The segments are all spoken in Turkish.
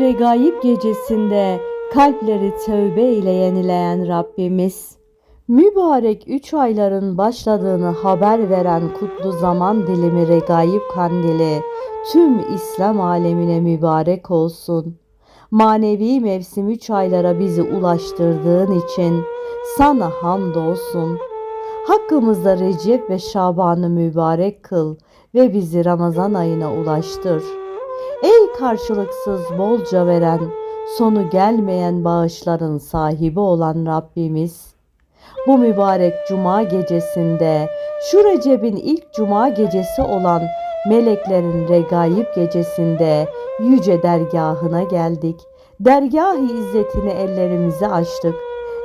Ey regaib gecesinde kalpleri tövbe ile yenileyen Rabbimiz. Mübarek üç ayların başladığını haber veren kutlu zaman dilimi regaib kandili tüm İslam alemine mübarek olsun. Manevi mevsim üç aylara bizi ulaştırdığın için sana hamdolsun. Hakkımızda Recep ve Şaban'ı mübarek kıl ve bizi Ramazan ayına ulaştır. Ey karşılıksız bolca veren, sonu gelmeyen bağışların sahibi olan Rabbimiz. Bu mübarek cuma gecesinde, şu Recep'in ilk cuma gecesi olan meleklerin regaib gecesinde yüce dergahına geldik. Dergah-ı izzetine ellerimizi açtık.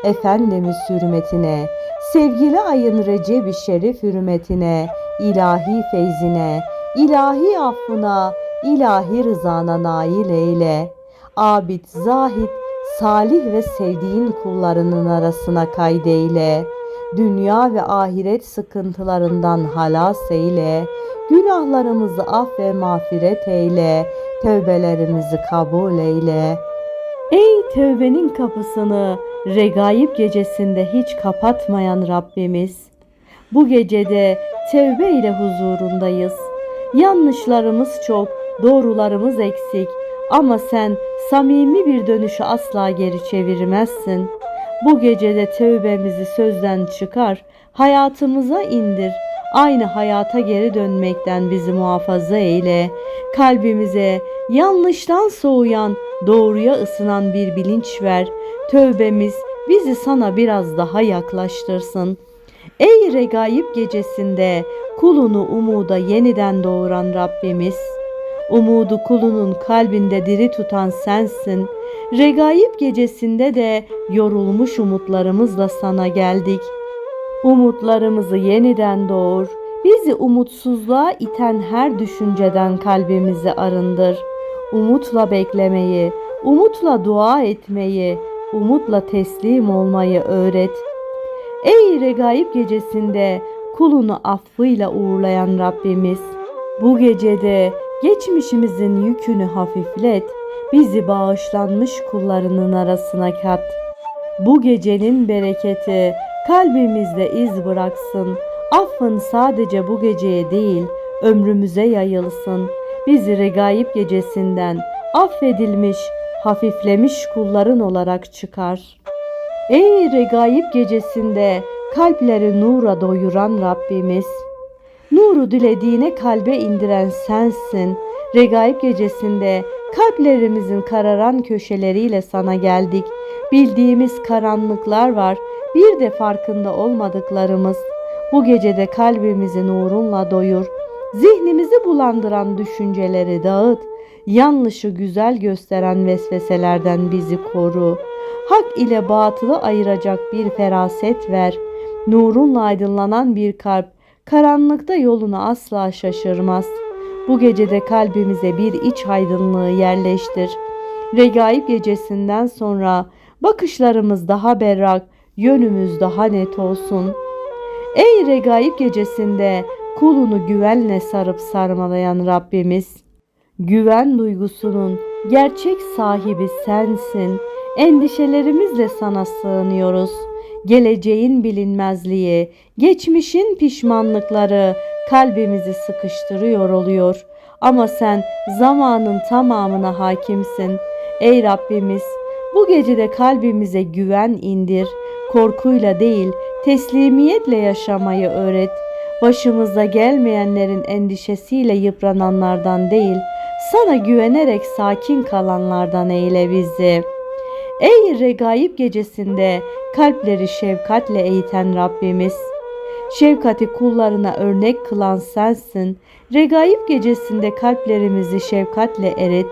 Efendimiz hürmetine, sevgili ayın Recep-i Şerif hürmetine, ilahi feyzine, ilahi affına, ilahi rızana nail eyle. Abid, zahid, salih ve sevdiğin kullarının arasına kaydeyle. Dünya ve ahiret sıkıntılarından halas eyle. Günahlarımızı af ve mağfiret eyle. Tövbelerimizi kabul eyle. Ey tövbenin kapısını regaib gecesinde hiç kapatmayan Rabbimiz. Bu gecede tevbe ile huzurundayız. Yanlışlarımız çok, doğrularımız eksik ama sen samimi bir dönüşü asla geri çevirmezsin. Bu gecede tövbemizi sözden çıkar, hayatımıza indir. Aynı hayata geri dönmekten bizi muhafaza eyle. Kalbimize yanlıştan soğuyan, doğruya ısınan bir bilinç ver. Tövbemiz bizi sana biraz daha yaklaştırsın. Ey regaib gecesinde kulunu umuda yeniden doğuran Rabbimiz, umudu kulunun kalbinde diri tutan sensin. Regaib gecesinde de yorulmuş umutlarımızla sana geldik. Umutlarımızı yeniden doğur. Bizi umutsuzluğa iten her düşünceden kalbimizi arındır. Umutla beklemeyi, umutla dua etmeyi, umutla teslim olmayı öğret. Ey regaib gecesinde kulunu affıyla uğurlayan Rabbimiz, bu gecede geçmişimizin yükünü hafiflet, bizi bağışlanmış kullarının arasına kat. Bu gecenin bereketi kalbimizde iz bıraksın. Affın sadece bu geceye değil, ömrümüze yayılsın. Bizi regaib gecesinden affedilmiş, hafiflemiş kulların olarak çıkar. Ey regaib gecesinde kalpleri nura doyuran Rabbimiz, nuru dilediğine kalbe indiren sensin. Regaib gecesinde kalplerimizin kararan köşeleriyle sana geldik. Bildiğimiz karanlıklar var, bir de farkında olmadıklarımız. Bu gecede kalbimizi nurunla doyur. Zihnimizi bulandıran düşünceleri dağıt. Yanlışı güzel gösteren vesveselerden bizi koru. Hak ile batılı ayıracak bir feraset ver. Nurunla aydınlanan bir kalp karanlıkta yolunu asla şaşırmaz. Bu gecede kalbimize bir iç aydınlığı yerleştir. Regaib gecesinden sonra bakışlarımız daha berrak, yönümüz daha net olsun. Ey regaib gecesinde kulunu güvenle sarıp sarmalayan Rabbimiz, güven duygusunun gerçek sahibi sensin. Endişelerimizle sana sığınıyoruz. Geleceğin bilinmezliği, geçmişin pişmanlıkları kalbimizi sıkıştırıyor oluyor. Ama sen zamanın tamamına hakimsin. Ey Rabbimiz, bu gecede kalbimize güven indir. Korkuyla değil, teslimiyetle yaşamayı öğret. Başımıza gelmeyenlerin endişesiyle yıprananlardan değil, sana güvenerek sakin kalanlardan eyle bizi. Ey regaib gecesinde kalpleri şefkatle eğiten Rabbimiz, şefkati kullarına örnek kılan sensin. Regaib gecesinde kalplerimizi şefkatle erit.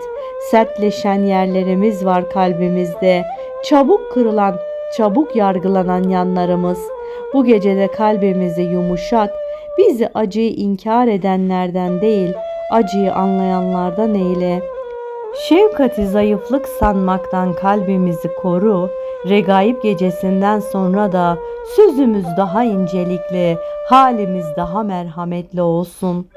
Sertleşen yerlerimiz var kalbimizde. Çabuk kırılan, çabuk yargılanan yanlarımız. Bu gecede kalbimizi yumuşat. Bizi acıyı inkar edenlerden değil, acıyı anlayanlardan eyle. Şefkati zayıflık sanmaktan kalbimizi koru. Regaib gecesinden sonra da sözümüz daha incelikli, halimiz daha merhametli olsun.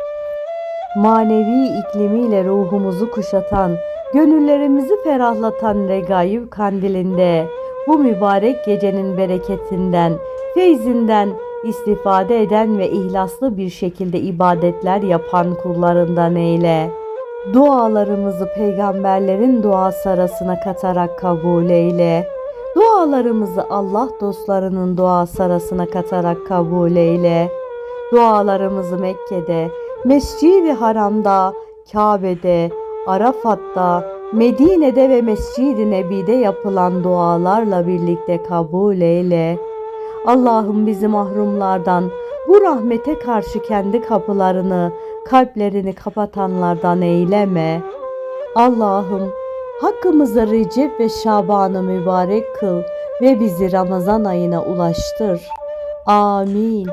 Manevi iklimiyle ruhumuzu kuşatan, Gönüllerimizi ferahlatan regaib kandilinde bu mübarek gecenin bereketinden, feyzinden istifade eden ve ihlaslı bir şekilde ibadetler yapan kullarından eyle. Dualarımızı peygamberlerin duası arasına katarak kabul eyle. Dualarımızı Allah dostlarının duası arasına katarak kabul eyle. Dualarımızı Mekke'de, Mescid-i Haram'da, Kabe'de, Arafat'ta, Medine'de ve Mescid-i Nebi'de yapılan dualarla birlikte kabul eyle. Allah'ım bizi mahrumlardan, bu rahmete karşı kendi kapılarını, kalplerini kapatanlardan eyleme. Allah'ım hakkımızı Recep ve Şaban'ı mübarek kıl ve bizi Ramazan ayına ulaştır. Amin.